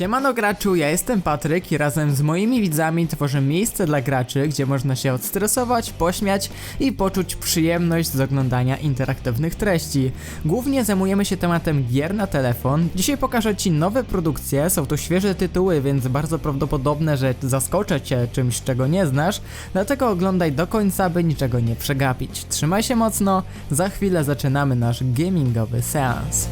Siemano graczu, ja jestem Patryk i razem z moimi widzami tworzę miejsce dla graczy, gdzie można się odstresować, pośmiać i poczuć przyjemność z oglądania interaktywnych treści. Głównie zajmujemy się tematem gier na telefon. Dzisiaj pokażę Ci nowe produkcje, są to świeże tytuły, więc bardzo prawdopodobne, że zaskoczę Cię czymś, czego nie znasz, dlatego oglądaj do końca, by niczego nie przegapić. Trzymaj się mocno, za chwilę zaczynamy nasz gamingowy seans.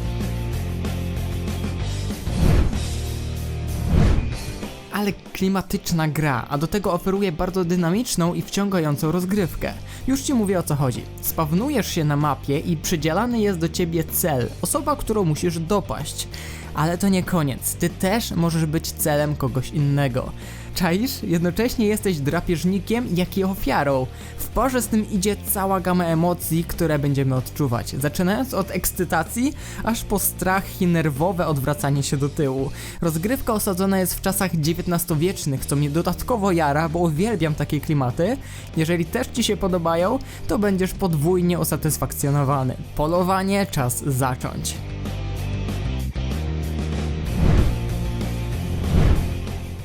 Ale klimatyczna gra, a do tego oferuje bardzo dynamiczną i wciągającą rozgrywkę. Już ci mówię o co chodzi. Spawnujesz się na mapie i przydzielany jest do ciebie cel, osoba, którą musisz dopaść. Ale to nie koniec, ty też możesz być celem kogoś innego. Czaisz? Jednocześnie jesteś drapieżnikiem, jak i ofiarą. W parze z tym idzie cała gama emocji, które będziemy odczuwać. Zaczynając od ekscytacji, aż po strach i nerwowe odwracanie się do tyłu. Rozgrywka osadzona jest w czasach XIX-wiecznych, co mnie dodatkowo jara, bo uwielbiam takie klimaty. Jeżeli też Ci się podobają, to będziesz podwójnie usatysfakcjonowany. Polowanie, czas zacząć.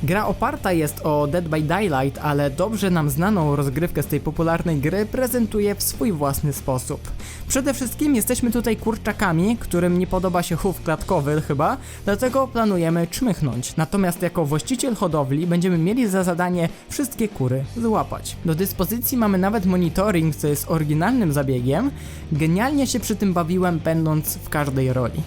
Gra oparta jest o Dead by Daylight, ale dobrze nam znaną rozgrywkę z tej popularnej gry prezentuje w swój własny sposób. Przede wszystkim jesteśmy tutaj kurczakami, którym nie podoba się chów klatkowy chyba, dlatego planujemy czmychnąć. Natomiast jako właściciel hodowli będziemy mieli za zadanie wszystkie kury złapać. Do dyspozycji mamy nawet monitoring, co jest oryginalnym zabiegiem. Genialnie się przy tym bawiłem będąc w każdej roli.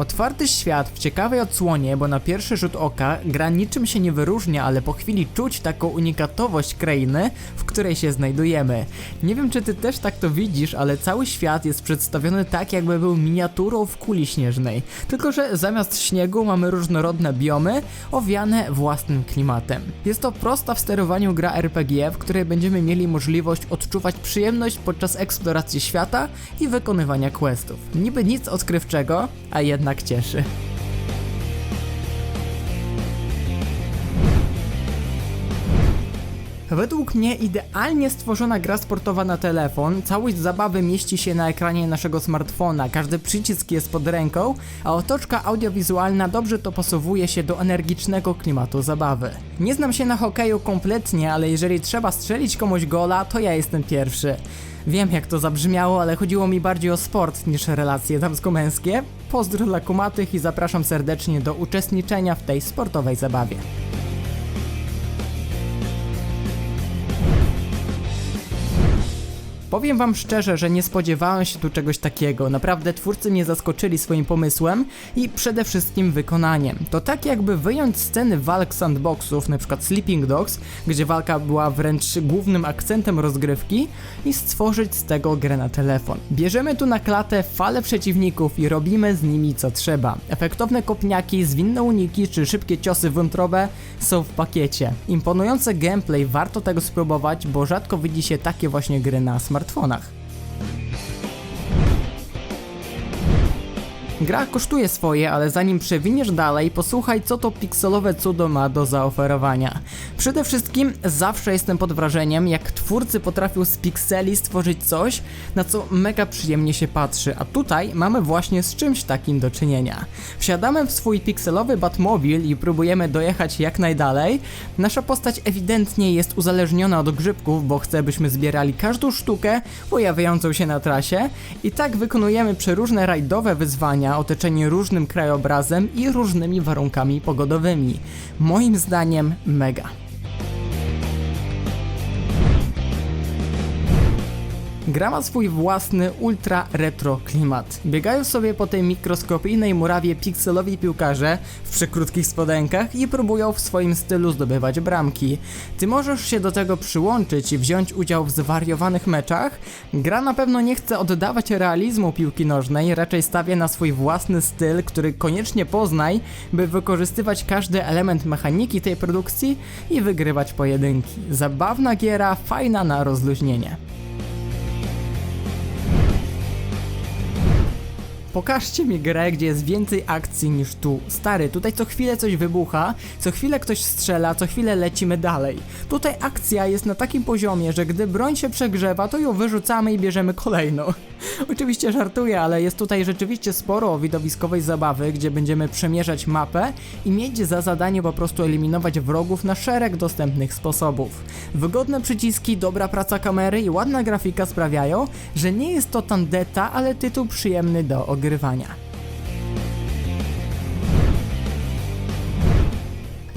Otwarty świat w ciekawej odsłonie, bo na pierwszy rzut oka gra niczym się nie wyróżnia, ale po chwili czuć taką unikatowość krainy, w której się znajdujemy. Nie wiem czy ty też tak to widzisz, ale cały świat jest przedstawiony tak jakby był miniaturą w kuli śnieżnej. Tylko, że zamiast śniegu mamy różnorodne biomy, owiane własnym klimatem. Jest to prosta w sterowaniu gra RPG, w której będziemy mieli możliwość odczuwać przyjemność podczas eksploracji świata i wykonywania questów. Niby nic odkrywczego, a jednak cieszy. Według mnie idealnie stworzona gra sportowa na telefon, całość zabawy mieści się na ekranie naszego smartfona, każdy przycisk jest pod ręką, a otoczka audiowizualna dobrze dopasowuje się do energicznego klimatu zabawy. Nie znam się na hokeju kompletnie, ale jeżeli trzeba strzelić komuś gola, to ja jestem pierwszy. Wiem jak to zabrzmiało, ale chodziło mi bardziej o sport niż relacje damsko-męskie. Pozdro dla kumatych i zapraszam serdecznie do uczestniczenia w tej sportowej zabawie. Powiem wam szczerze, że nie spodziewałem się tu czegoś takiego. Naprawdę twórcy mnie zaskoczyli swoim pomysłem i przede wszystkim wykonaniem. To tak jakby wyjąć sceny walk sandboxów, np. Sleeping Dogs, gdzie walka była wręcz głównym akcentem rozgrywki i stworzyć z tego grę na telefon. Bierzemy tu na klatę fale przeciwników i robimy z nimi co trzeba. Efektowne kopniaki, zwinne uniki czy szybkie ciosy wątrobe są w pakiecie. Imponujące gameplay, warto tego spróbować, bo rzadko widzi się takie właśnie gry na smartfonach. Gra kosztuje swoje, ale zanim przewiniesz dalej, posłuchaj co to pikselowe cudo ma do zaoferowania. Przede wszystkim zawsze jestem pod wrażeniem, jak twórcy potrafią z pikseli stworzyć coś, na co mega przyjemnie się patrzy, a tutaj mamy właśnie z czymś takim do czynienia. Wsiadamy w swój pikselowy Batmobil i próbujemy dojechać jak najdalej. Nasza postać ewidentnie jest uzależniona od grzybków, bo chce byśmy zbierali każdą sztukę pojawiającą się na trasie i tak wykonujemy przeróżne rajdowe wyzwania, otoczeni różnym krajobrazem i różnymi warunkami pogodowymi. Moim zdaniem mega. Gra ma swój własny ultra retro klimat. Biegają sobie po tej mikroskopijnej murawie pikselowi piłkarze w przekrótkich spodenkach i próbują w swoim stylu zdobywać bramki. Ty możesz się do tego przyłączyć i wziąć udział w zwariowanych meczach. Gra na pewno nie chce oddawać realizmu piłki nożnej, raczej stawia na swój własny styl, który koniecznie poznaj, by wykorzystywać każdy element mechaniki tej produkcji i wygrywać pojedynki. Zabawna giera, fajna na rozluźnienie. Pokażcie mi grę, gdzie jest więcej akcji niż tu. Stary, tutaj co chwilę coś wybucha, co chwilę ktoś strzela, co chwilę lecimy dalej. Tutaj akcja jest na takim poziomie, że gdy broń się przegrzewa, to ją wyrzucamy i bierzemy kolejną. Oczywiście żartuję, ale jest tutaj rzeczywiście sporo widowiskowej zabawy, gdzie będziemy przemierzać mapę i mieć za zadanie po prostu eliminować wrogów na szereg dostępnych sposobów. Wygodne przyciski, dobra praca kamery i ładna grafika sprawiają, że nie jest to tandeta, ale tytuł przyjemny do ogrywania.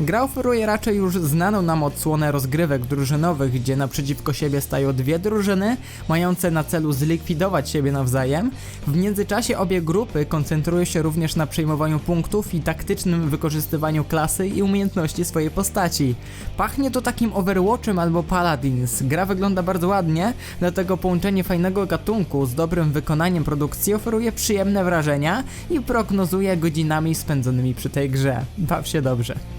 Gra oferuje raczej już znaną nam odsłonę rozgrywek drużynowych, gdzie naprzeciwko siebie stają dwie drużyny, mające na celu zlikwidować siebie nawzajem. W międzyczasie obie grupy koncentrują się również na przejmowaniu punktów i taktycznym wykorzystywaniu klasy i umiejętności swojej postaci. Pachnie to takim Overwatchem albo Paladins. Gra wygląda bardzo ładnie, dlatego połączenie fajnego gatunku z dobrym wykonaniem produkcji oferuje przyjemne wrażenia i prognozuje godzinami spędzonymi przy tej grze. Baw się dobrze.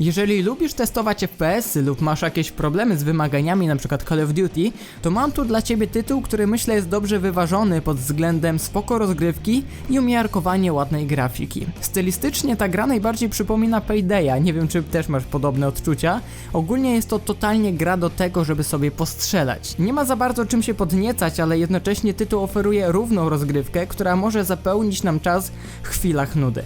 Jeżeli lubisz testować FPS-y lub masz jakieś problemy z wymaganiami np. Call of Duty, to mam tu dla Ciebie tytuł, który myślę jest dobrze wyważony pod względem spoko rozgrywki i umiarkowanie ładnej grafiki. Stylistycznie ta gra najbardziej przypomina Paydaya, nie wiem czy też masz podobne odczucia. Ogólnie jest to totalnie gra do tego, żeby sobie postrzelać. Nie ma za bardzo czym się podniecać, ale jednocześnie tytuł oferuje równą rozgrywkę, która może zapełnić nam czas w chwilach nudy.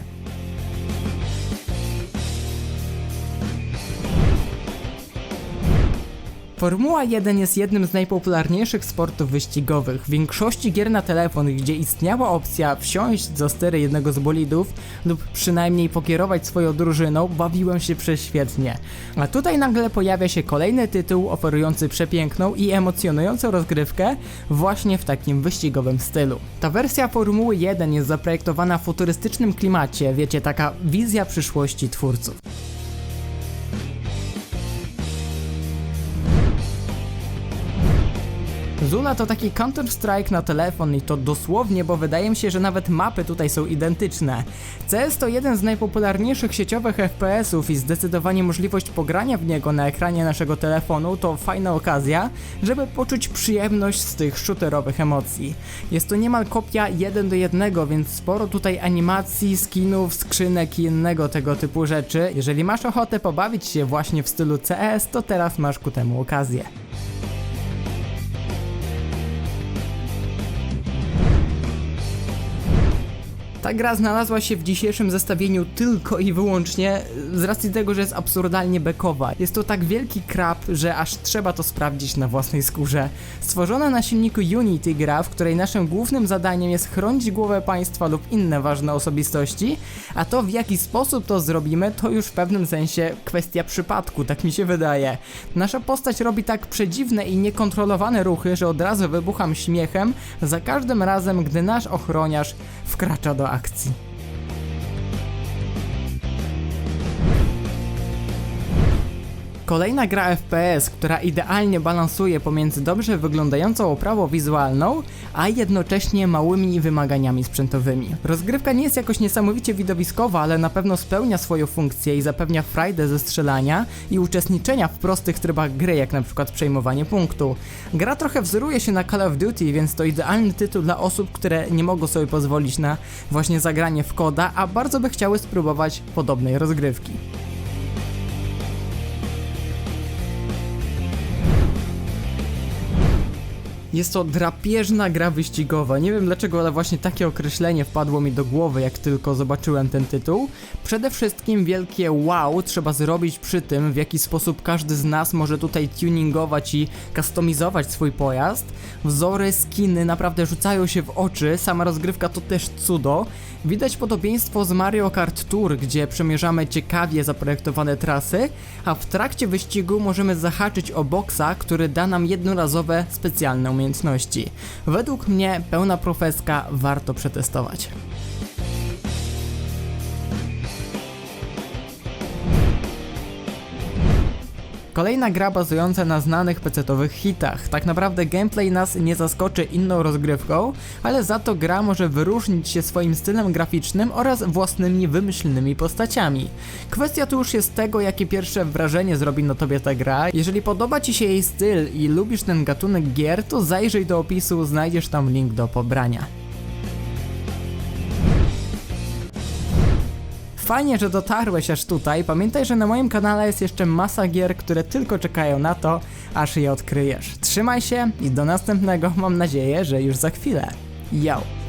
Formuła 1 jest jednym z najpopularniejszych sportów wyścigowych. W większości gier na telefon, gdzie istniała opcja wsiąść za stery jednego z bolidów lub przynajmniej pokierować swoją drużyną, bawiłem się prześwietnie. A tutaj nagle pojawia się kolejny tytuł oferujący przepiękną i emocjonującą rozgrywkę właśnie w takim wyścigowym stylu. Ta wersja Formuły 1 jest zaprojektowana w futurystycznym klimacie, wiecie, taka wizja przyszłości twórców. Zula to taki Counter-Strike na telefon i to dosłownie, bo wydaje mi się, że nawet mapy tutaj są identyczne. CS to jeden z najpopularniejszych sieciowych FPS-ów i zdecydowanie możliwość pogrania w niego na ekranie naszego telefonu to fajna okazja, żeby poczuć przyjemność z tych shooterowych emocji. Jest to niemal kopia jeden do jednego, więc sporo tutaj animacji, skinów, skrzynek i innego tego typu rzeczy. Jeżeli masz ochotę pobawić się właśnie w stylu CS, to teraz masz ku temu okazję. Ta gra znalazła się w dzisiejszym zestawieniu tylko i wyłącznie z racji tego, że jest absurdalnie bekowa. Jest to tak wielki krab, że aż trzeba to sprawdzić na własnej skórze. Stworzona na silniku Unity gra, w której naszym głównym zadaniem jest chronić głowę państwa lub inne ważne osobistości, a to w jaki sposób to zrobimy, to już w pewnym sensie kwestia przypadku, tak mi się wydaje. Nasza postać robi tak przedziwne i niekontrolowane ruchy, że od razu wybucham śmiechem za każdym razem, gdy nasz ochroniarz wkracza do akcji. Kolejna gra FPS, która idealnie balansuje pomiędzy dobrze wyglądającą oprawą wizualną, a jednocześnie małymi wymaganiami sprzętowymi. Rozgrywka nie jest jakoś niesamowicie widowiskowa, ale na pewno spełnia swoją funkcję i zapewnia frajdę ze strzelania i uczestniczenia w prostych trybach gry, jak na przykład przejmowanie punktu. Gra trochę wzoruje się na Call of Duty, więc to idealny tytuł dla osób, które nie mogą sobie pozwolić na właśnie zagranie w koda, a bardzo by chciały spróbować podobnej rozgrywki. Jest to drapieżna gra wyścigowa. Nie wiem dlaczego, ale właśnie takie określenie wpadło mi do głowy, jak tylko zobaczyłem ten tytuł. Przede wszystkim wielkie wow trzeba zrobić przy tym, w jaki sposób każdy z nas może tutaj tuningować i customizować swój pojazd. Wzory, skiny naprawdę rzucają się w oczy, sama rozgrywka to też cudo. Widać podobieństwo z Mario Kart Tour, gdzie przemierzamy ciekawie zaprojektowane trasy, a w trakcie wyścigu możemy zahaczyć o boksa, który da nam jednorazowe specjalne umiejętności. Według mnie pełna profeska warto przetestować. Kolejna gra bazująca na znanych pecetowych hitach. Tak naprawdę gameplay nas nie zaskoczy inną rozgrywką, ale za to gra może wyróżnić się swoim stylem graficznym oraz własnymi wymyślnymi postaciami. Kwestia tu już jest tego, jakie pierwsze wrażenie zrobi na tobie ta gra. Jeżeli podoba ci się jej styl i lubisz ten gatunek gier, to zajrzyj do opisu, znajdziesz tam link do pobrania. Fajnie, że dotarłeś aż tutaj. Pamiętaj, że na moim kanale jest jeszcze masa gier, które tylko czekają na to, aż je odkryjesz. Trzymaj się i do następnego, mam nadzieję, że już za chwilę. Yo!